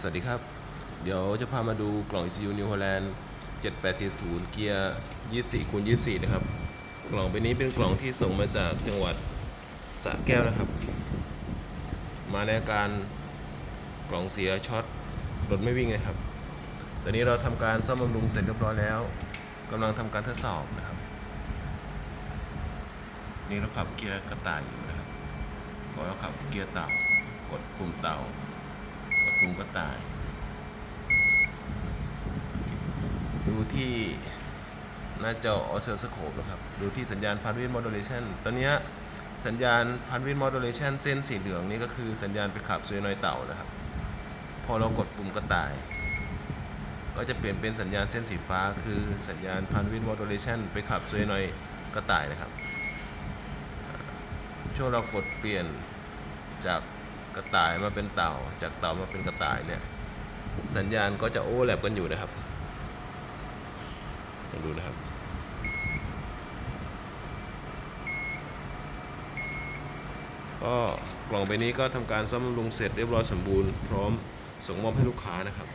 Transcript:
สวัสดีครับ เดี๋ยวจะพามาดูกล่อง ECU New Holland 7840 เกียร์ 24คูณ24 นะครับ กล่องใบนี้เป็นกล่องที่ส่งมาจากจังหวัดสระแก้วนะครับ มาในอาการกล่องเสียช็อตรถไม่วิ่งนะครับ ตอนนี้เราทำการซ่อมบำรุงเสร็จเรียบร้อยแล้วกำลังทำการทดสอบนะครับ นี่เราขับเกียร์กระต่ายอยู่นะครับพอเราขับเกียร์เต่ากดปุ่มเต่า กดปุ่มกระต่าย ดูที่หน้าจอออ s ซ l สโคปนะครับ ดูที่สัญญาณพันวินโมดูเลชันตอนนี้สัญญาณพันวินโมดูเลชันเส้นสีเหลืองนี่ก็คือสัญญาณไปขับซูนอยเต่านะครับ พอเรากดปุ่มกระต่าย ก็จะเปลี่ยนเป็นสัญญาณเส้นสีฟ้า คือสัญญาณพันวินโมดูเลชันไปขับซูนอยกระต่ายนะครับ ช่วงเรากดเปลี่ยนจาก ระต่ายมาเป็นเต่า จากเต่ามาเป็นกระต่ายเนี่ยสัญญาณก็จะโอแลบกันอยู่นะครับลองดูนะครับ ก็กล่องใบนี้ก็ทำการซ่อมบำรุงเสร็จเรียบร้อยสมบูรณ์พร้อมส่งมอบให้ลูกค้านะครับ